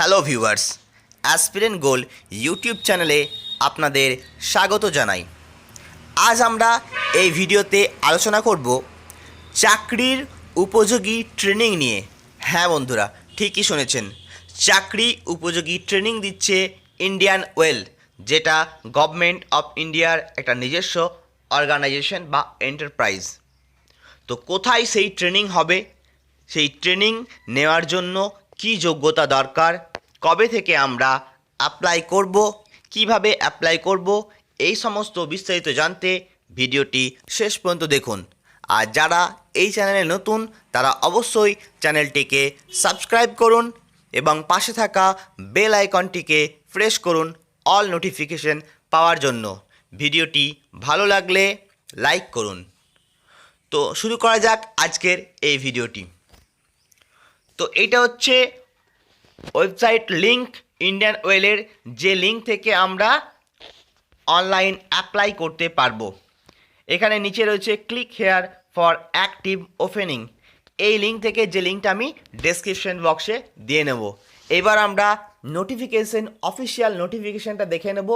Hello viewers, aspirant goal YouTube চ্যানেলে আপনাদের স্বাগত জানাই। আজ আমরা এই ভিডিওতে আলোচনা করব চাকরির উপযোগী ট্রেনিং নিয়ে। হ্যাঁ বন্ধুরা, ঠিকই শুনেছেন, চাকরি উপযোগী ট্রেনিং দিচ্ছে ইন্ডিয়ান ওয়েল, যেটা গভর্নমেন্ট অফ ইন্ডিয়ার একটা নিজস্ব অর্গানাইজেশন বা এন্টারপ্রাইজ। তো কোথায় সেই ট্রেনিং হবে? সেই ট্রেনিং নেওয়ার জন্য কি যোগ্যতা দরকার? কবে থেকে আমরা অ্যাপ্লাই করব, কীভাবে অ্যাপ্লাই করব, এই সমস্ত বিস্তারিত জানতে ভিডিওটি শেষ পর্যন্ত দেখুন। আর যারা এই চ্যানেলে নতুন, তারা অবশ্যই চ্যানেলটিকে সাবস্ক্রাইব করুন এবং পাশে থাকা বেল আইকনটিকে প্রেস করুন অল নোটিফিকেশন পাওয়ার জন্য। ভিডিওটি ভালো লাগলে লাইক করুন। তো শুরু করা যাক আজকের এই ভিডিওটি। তো এটা হচ্ছে ওয়েবসাইট লিঙ্ক ইন্ডিয়ান ওয়েলের যে লিঙ্ক থেকে আমরা অনলাইন অ্যাপ্লাই করতে পারব। এখানে নিচে রয়েছে click here for active opening এই লিঙ্ক থেকে যে লিঙ্কটা আমি ডেসক্রিপশন বক্সে দিয়ে নেব। এবার আমরা নোটিফিকেশন অফিসিয়াল নোটিফিকেশনটা দেখে নেব,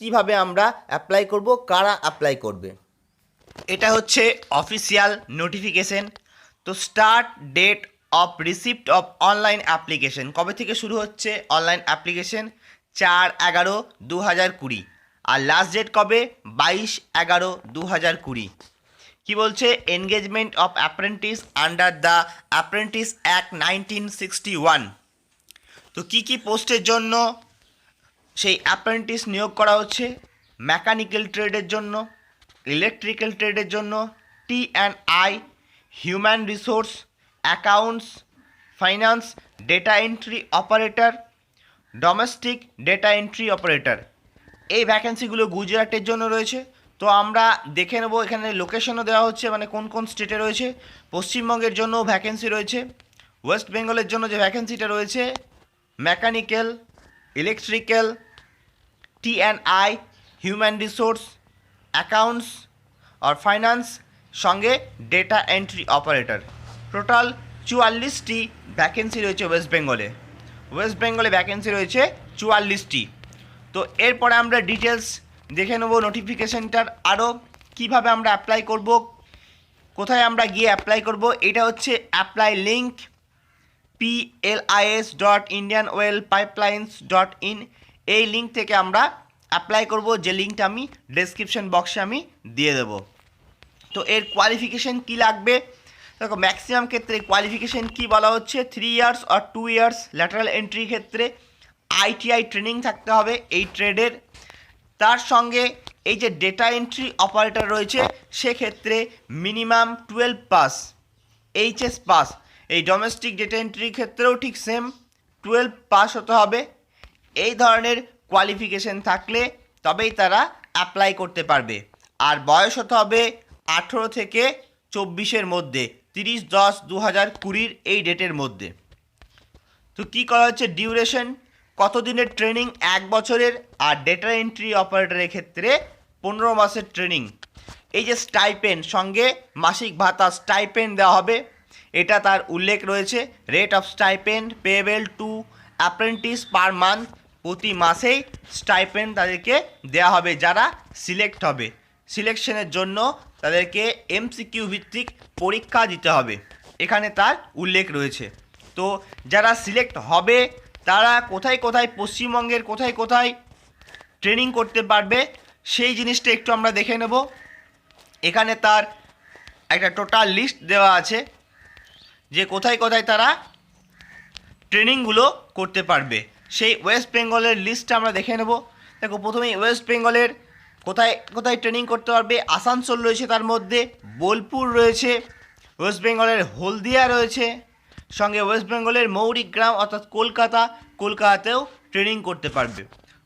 কীভাবে আমরা অ্যাপ্লাই করব, কারা অ্যাপ্লাই করবে। এটা হচ্ছে অফিসিয়াল নোটিফিকেশন তো start date of receipt of online application কবে থেকে শুরু হচ্ছে অনলাইন অ্যাপ্লিকেশন চার এগারো দু হাজার কুড়ি। আর লাস্ট ডেট কবে? বাইশ এগারো দু হাজার কুড়ি। কী বলছে? Engagement of apprentice under the apprentice act nineteen sixty one তো কী কী পোস্টের জন্য সেই অ্যাপ্রেন্টিস নিয়োগ করা হচ্ছে? মেকানিক্যাল ট্রেডের জন্য ইলেকট্রিক্যাল ট্রেডের জন্য T and I human resource accounts finance data entry operator domestic data entry operator এই ভ্যাকেন্সিগুলো গুজরাটের জন্য রয়েছে। তো আমরা দেখে নেব এখানে লোকেশনও দেওয়া হচ্ছে মানে কোন কোন স্টেটে রয়েছে। পশ্চিমবঙ্গের জন্য ভ্যাকেন্সি রয়েছে। ওয়েস্ট বেঙ্গলের জন্য যে ভ্যাকেন্সিটা রয়েছে mechanical electrical T and I human resource accounts R finance সঙ্গে ডেটা এন্ট্রি অপারেটর টোটাল চুয়াল্লিশটি ভ্যাকেন্সি রয়েছে ওয়েস্ট বেঙ্গলে ওয়েস্ট বেঙ্গলে ভ্যাকেন্সি রয়েছে চুয়াল্লিশটি। তো এরপরে আমরা ডিটেলস দেখে নেব নোটিফিকেশানটার আরও কীভাবে আমরা অ্যাপ্লাই করব? কোথায় আমরা গিয়ে অ্যাপ্লাই করব? এটা হচ্ছে apply link P L I S dot Indian oil pipelines dot in এই লিঙ্ক থেকে আমরা অ্যাপ্লাই করব। যে লিঙ্কটা আমি ডেসক্রিপশন বক্সে আমি দিয়ে দেবো। তো এর কোয়ালিফিকেশন কি লাগবে? দেখো ম্যাক্সিমাম ক্ষেত্রে কোয়ালিফিকেশন কি বলা হচ্ছে? থ্রি ইয়ার্স আর টু ইয়ার্স ল্যাটারাল এন্ট্রি ক্ষেত্রে আইটিআই ট্রেনিং থাকতে হবে এই ট্রেডের তার সঙ্গে এই যে ডেটা এন্ট্রি অপারেটর রয়েছে, সেক্ষেত্রে minimum twelve pass HS pass এই ডোমেস্টিক ডেটা এন্ট্রির ক্ষেত্রেও ঠিক সেম টুয়েলভ পাস হতে হবে। এই ধরনের কোয়ালিফিকেশন থাকলে তবেই তারা অ্যাপ্লাই করতে পারবে। আর বয়স হতে হবে আঠেরো থেকে চব্বিশের মধ্যে। তিরিশ দশ দু হাজার কুড়ির এই ডেটের মধ্যে। তো কী করা হচ্ছে? ডিউরেশন, কতদিনের ট্রেনিং? এক বছরের। আর ডেটা এন্ট্রি অপারেটরের ক্ষেত্রে পনেরো মাসের ট্রেনিং। এই যে স্টাইপেন, সঙ্গে মাসিক ভাতা স্টাইপেন দেওয়া হবে। এটা তার উল্লেখ রয়েছে। Rate of stipend payable to apprentice per month প্রতি মাসেই স্টাইপেন্ড তাদেরকে দেওয়া হবে, যারা সিলেক্ট হবে। সিলেকশনের জন্য তাদেরকে এমসিকিউ ভিত্তিক পরীক্ষা দিতে হবে। এখানে তার উল্লেখ রয়েছে। তো যারা সিলেক্ট হবে, তারা কোথায় কোথায়, পশ্চিমবঙ্গের কোথায় কোথায় ট্রেনিং করতে পারবে, সেই জিনিসটা একটু আমরা দেখে নেব। এখানে তার একটা টোটাল লিস্ট দেওয়া আছে যে কোথায় কোথায় তারা ট্রেনিংগুলো করতে পারবে। সেই ওয়েস্ট বেঙ্গলের লিস্টটা আমরা দেখে নেব। দেখো, প্রথমেই ওয়েস্ট বেঙ্গলের কোথায় কোথায় ট্রেনিং করতে পারবে? আসানসোল রয়েছে তার মধ্যে, বোলপুর রয়েছে ওয়েস্ট বেঙ্গলের হলদিয়া রয়েছে, সঙ্গে ওয়েস্ট বেঙ্গলের মৌরিক গ্রাম অর্থাৎ কলকাতা, কলকাতাতেও ট্রেনিং করতে পারবে।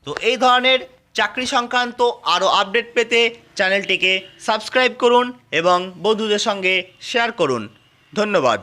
তো এই ধরনের চাকরি সংক্রান্ত আরও আপডেট পেতে চ্যানেলটিকে সাবস্ক্রাইব করুন এবং বন্ধুদের সঙ্গে শেয়ার করুন। ধন্যবাদ।